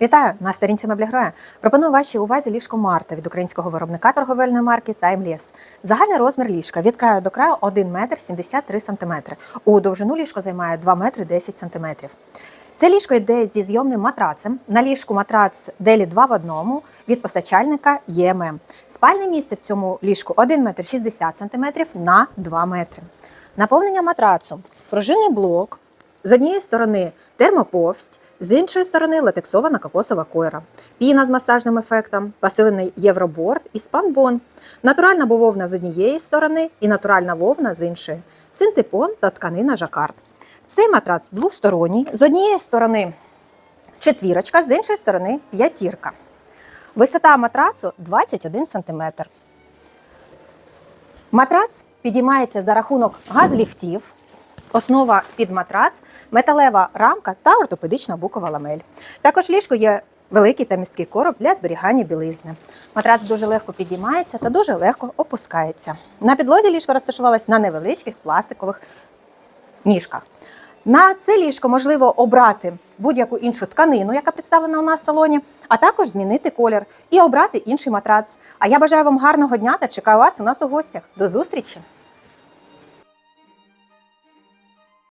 Вітаю на сторінці Меблігроя. Пропоную вашій увазі ліжко Марта від українського виробника торговельної марки Timeless. Загальний розмір ліжка від краю до краю 1 метр 73 сантиметри. У довжину ліжко займає 2 метри 10 сантиметрів. Це ліжко йде зі зйомним матрацем. На ліжку матрац Делі 2 в одному від постачальника ЄММ. Спальне місце в цьому ліжку 1 метр 60 сантиметрів на 2 метри. Наповнення матрацу пружинний блок, з однієї сторони термоповсть, з іншої сторони латексована кокосова койра, піна з масажним ефектом, посилений євроборд і спанбон, натуральна бавовна з однієї сторони і натуральна вовна з іншої, синтепон та тканина жакард. Цей матрац двосторонній, з однієї сторони четвірочка, з іншої сторони п'ятірка. Висота матрацу 21 см. Матрац підіймається за рахунок газліфтів, основа під матрац, металева рамка та ортопедична букова ламель. Також в ліжку є великий та місткий короб для зберігання білизни. Матрац дуже легко підіймається та дуже легко опускається. На підлозі ліжко розташувалось на невеличких пластикових ніжках. На це ліжко можливо обрати будь-яку іншу тканину, яка представлена у нас в салоні, а також змінити колір і обрати інший матрац. А я бажаю вам гарного дня та чекаю вас у нас у гостях. До зустрічі!